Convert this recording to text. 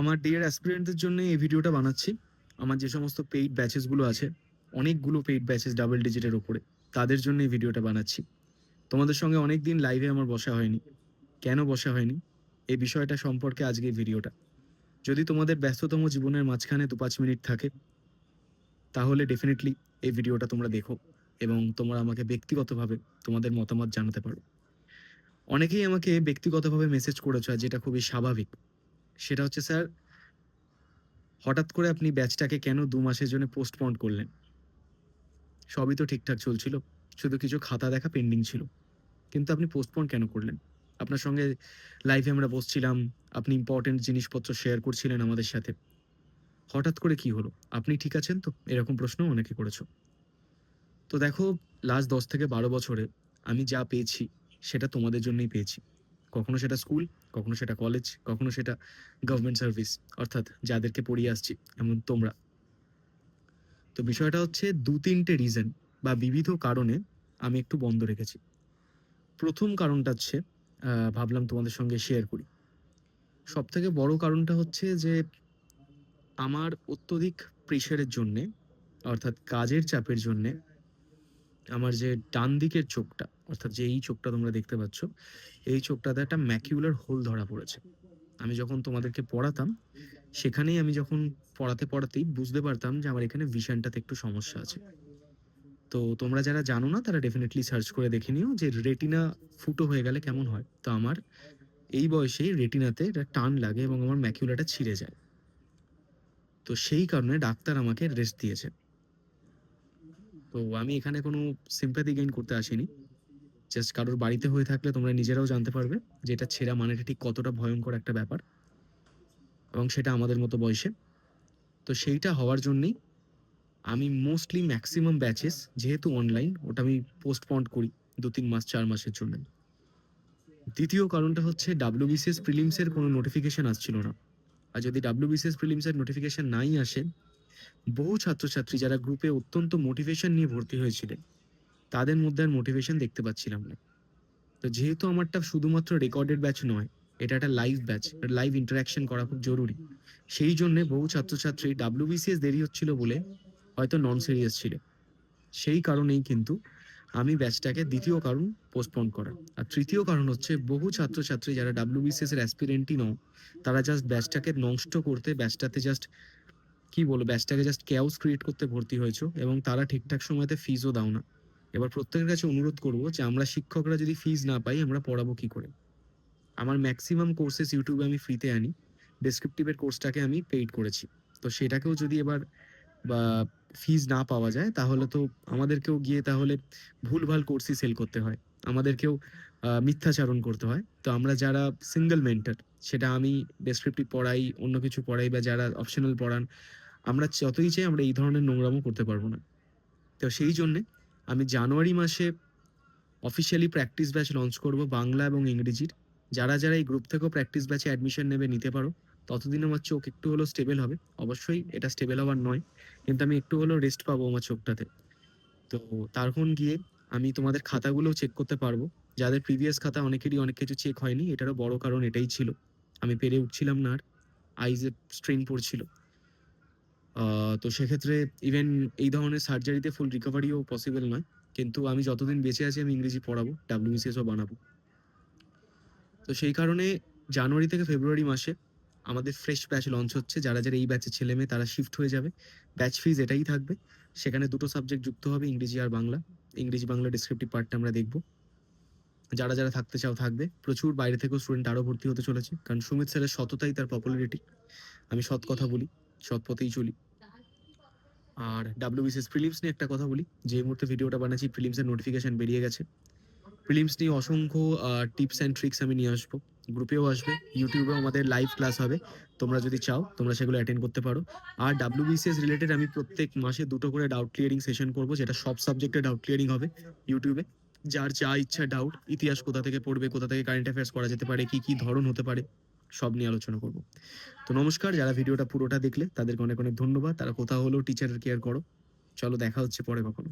আমার ডিয়ার অ্যাসপিরেন্টদের জন্য এই ভিডিওটা বানাচ্ছি। আমার যে সমস্ত পেইড ব্যাচেসগুলো আছে, অনেকগুলো পেইড ব্যাচেস ডাবল ডিজিটের ওপরে তাদের জন্য এই ভিডিওটা বানাচ্ছি। তোমাদের সঙ্গে অনেক দিন লাইভে আমার বসা হয়নি। কেন বসা হয়নি? এই বিষয়টা সম্পর্কে আজকে ভিডিওটা যদি তোমাদের ব্যস্ততম জীবনের মাঝখানে দু পাঁচ মিনিট থাকে, তাহলে ডেফিনেটলি এই ভিডিওটা তোমরা দেখো এবং তোমরা আমাকে ব্যক্তিগতভাবে তোমাদের মতামত জানাতে পারো। অনেকেই আমাকে ব্যক্তিগতভাবে মেসেজ করেছ যেটা খুবই স্বাভাবিক। সেটা হচ্ছে, স্যার, হঠাৎ করে আপনি ব্যাচটাকে কেন দু মাসের জন্য পোস্টপন্ড করলেন? সবই তো ঠিকঠাক চলছিল, শুধু কিছু খাতা দেখা পেন্ডিং ছিল। কিন্তু আপনি পোস্টপন কেন করলেন? আপনার সঙ্গে লাইভে আমরা বসছিলাম, আপনি ইম্পর্টেন্ট জিনিসপত্র শেয়ার করছিলেন আমাদের সাথে। হঠাৎ করে কি হলো? আপনি ঠিক আছেন তো? এরকম প্রশ্ন অনেকে করেছ। তো দেখো লাস্ট দশ থেকে বারো বছরে আমি যা পেয়েছি, সেটা তোমাদের জন্যই পেয়েছি। কখনো সেটা স্কুল কখনো সেটা কলেজ কখনো সেটা গভর্নমেন্ট সার্ভিস অর্থাৎ যাদেরকে পড়িয়ে আসছি, এমন তোমরা। তো বিষয়টা হচ্ছে দু তিনটে রিজন বা বিবিধ কারণে আমি একটু বন্ধ রেখেছি। প্রথম কারণটা হচ্ছে ভাবলাম তোমাদের সঙ্গে শেয়ার করি। সব থেকে বড় কারণটা হচ্ছে যে, আমার অত্যধিক প্রেশারের জন্যে, অর্থাৎ কাজের চাপের জন্যে, আমার যে ডান দিকের চোখটা অর্থাৎ যে এই চোখটা তোমরা দেখতে পাচ্ছ, এই চোখটাতে একটা ম্যাকিউলার হোল ধরা পড়েছে। আমি যখন তোমাদেরকে পড়াতাম, সেখানেই আমি যখন পড়াতে পড়াতেই বুঝতে পারতাম যে আমার এখানে ভিশনটাতে একটু সমস্যা আছে। তো তোমরা যারা জানো না, তারা ডেফিনেটলি সার্চ করে দেখে নিও যে রেটিনা ফুটো হয়ে গেলে কেমন হয়। তো আমার এই বয়সেই রেটিনাতে একটা টান লাগে এবং আমার ম্যাকিউলাটা ছিঁড়ে যায়। তো সেই কারণে ডাক্তার আমাকে রেস্ট দিয়েছে। তো আমি এখানে কোনো সিম্প্যাথি গেইন করতে আসিনি। জাস্ট কারোর বাড়িতে হয়ে থাকলে তোমরা নিজেরাও জানতে পারবে যে এটা ছেঁড়া মানেটা ঠিক কতটা ভয়ঙ্কর একটা ব্যাপার এবং সেটা আমাদের মতো বয়সে। তো সেইটা হওয়ার জন্যেই আমি মোস্টলি ম্যাক্সিমাম ব্যাচেস যেহেতু অনলাইন ওটা আমি পোস্টপন্ড করি দু তিন মাস, চার মাসের জন্য। দ্বিতীয় কারণটা হচ্ছে ডাব্লিউ ডাব্লিউবিসিএস প্রিলিমসের কোনো নোটিফিকেশন আসছিল না। আর যদি ডাব্লিউ ডাব্লিউবিসিএস প্রিলিমসের নোটিফিকেশান নাই আসে, বহু ছাত্রছাত্রী যারা গ্রুপে অত্যন্ত মোটিভেশন নিয়ে ভর্তি হয়েছিলেন তাদের মধ্যে আর মোটিভেশন দেখতে পাচ্ছিলাম না। তো যেহেতু আমারটা শুধুমাত্র রেকর্ডেড ব্যাচ নয়, এটা একটা লাইভ ব্যাচ লাইভ ইন্টারাকশন করা খুব জরুরি। সেই জন্য বহু ছাত্রছাত্রী ডাব্লিউবিসিএস দেরি হচ্ছিল বলে হয়তো নন সিরিয়াস ছিল। সেই কারণেই কিন্তু আমি ব্যাচটাকে দ্বিতীয় কারণ পোস্টপন করা। আর তৃতীয় কারণ হচ্ছে বহু ছাত্রছাত্রী যারা ডাব্লিউবিসিএস এর অ্যাসপিরেন্টই নও, তারা জাস্ট ব্যাচটাকে নষ্ট করতে ব্যাচটাতে জাস্ট কি বলব ব্যাচটাকে জাস্ট ক্যাউস ক্রিয়েট করতে ভর্তি হয়েছো এবং তারা ঠিকঠাক সময়তে ফিজও দাও না। এবার প্রত্যেকের কাছে অনুরোধ করব যে আমরা শিক্ষকরা যদি ফিজ না পাই, আমরা পড়াবো কি করে? আমার ম্যাক্সিমাম কোর্সেস ইউটিউবে আমি ফ্রিতে আনি ডেসক্রিপটিভের কোর্সটাকে আমি পেইড করেছি। তো সেটাকেও যদি এবার, বা ফিজ না পাওয়া যায়, তাহলে তো আমাদেরকেও গিয়ে তাহলে ভুলভাল কোর্সই সেল করতে হয়। আমাদেরকেও মিথ্যাচারণ করতে হয়। তো আমরা যারা সিঙ্গেল মেন্টার সেটা আমি ডেসক্রিপটিভ পড়াই, অন্য কিছু পড়াই, বা যারা অপশনাল পড়ান, আমরা যতই চাই আমরা এই ধরনের নোংরামও করতে পারব না। তো সেই জন্যে আমি জানুয়ারি মাসে অফিসিয়ালি প্র্যাকটিস ব্যাচ লঞ্চ করব বাংলা এবং ইংরেজির। যারা যারা এই গ্রুপ থেকেও প্র্যাকটিস ব্যাচে অ্যাডমিশন নেবে, নিতে পারো। ততদিন আমার চোখ একটু হলেও স্টেবল হবে। অবশ্যই এটা স্টেবল হওয়ার নয়, কিন্তু আমি একটু হলেও রেস্ট পাবো আমার চোখটাতে। তো তখন গিয়ে আমি তোমাদের খাতাগুলোও চেক করতে পারব। যাদের প্রিভিয়াস খাতা অনেকেরই অনেক কিছু চেক হয়নি, এটারও বড় কারণ এটাই ছিল। আমি পেরে উঠছিলাম না আর আইজে স্ট্রেন পড়ছিল। তো সেক্ষেত্রে ইভেন এই ধরনের সার্জারিতে ফুল রিকভারিও পসিবল নয়। কিন্তু আমি যতদিন বেঁচে আছি, আমি ইংরেজি পড়াবো ডাব্লিউবিসিএসও বানাবো। তো সেই কারণে জানুয়ারি থেকে ফেব্রুয়ারি মাসে আমাদের ফ্রেশ ব্যাচ লঞ্চ হচ্ছে। যারা যারা এই ব্যাচের ছেলে মেয়ে, তারা শিফট হয়ে যাবে। ব্যাচ ফিজ এটাই থাকবে। সেখানে দুটো সাবজেক্ট যুক্ত হবে, ইংরেজি আর বাংলা। ইংরেজি, বাংলা ডিসক্রিপটিভ পার্টটা আমরা দেখব। যারা যারা থাকতে চাও, থাকবে। প্রচুর বাইরে থেকেও স্টুডেন্ট আরও ভর্তি হতে চলেছে। কারণ সুমিত স্যারের সততাই তার পপুলারিটি আমি সৎ কথা বলি, সৎ পথেই চলি। আর ডাব্লিউবিসিএস প্রিলিমস নিয়ে একটা কথা বলি। যে মুহূর্তে ভিডিওটা বানাচ্ছি প্রিলিমসের নোটিফিকেশন বেরিয়ে গেছে। প্রিলিমস নিয়ে অসংখ্য টিপস অ্যান্ড ট্রিক্স আমি নিয়ে আসব। গ্রুপেও আসবে ইউটিউবেও আমাদের লাইভ ক্লাস হবে। তোমরা যদি চাও, তোমরা সেগুলো অ্যাটেন্ড করতে পারো। আর ডাব্লিউবিসিএস রিলেটেড আমি প্রত্যেক মাসে দুটো করে ডাউট ক্লিয়ারিং সেশন করব, যেটা সব সাবজেক্টে ডাউট ক্লিয়ারিং হবে ইউটিউবে যার যা ইচ্ছা ডাউট ইতিহাস কোথা থেকে পড়বে, কোথা থেকে কারেন্ট অ্যাফেয়ার্স করা যেতে পারে, কি কি ধরন হতে পারে। সব নিয়ে আলোচনা করব। তো নমস্কার, যারা ভিডিওটা পুরোটা দেখলে তাদেরকে অনেক অনেক ধন্যবাদ। তারা কোথাও হলেও টিচারের কেয়ার করো। চলো দেখা হচ্ছে পরে কখনো।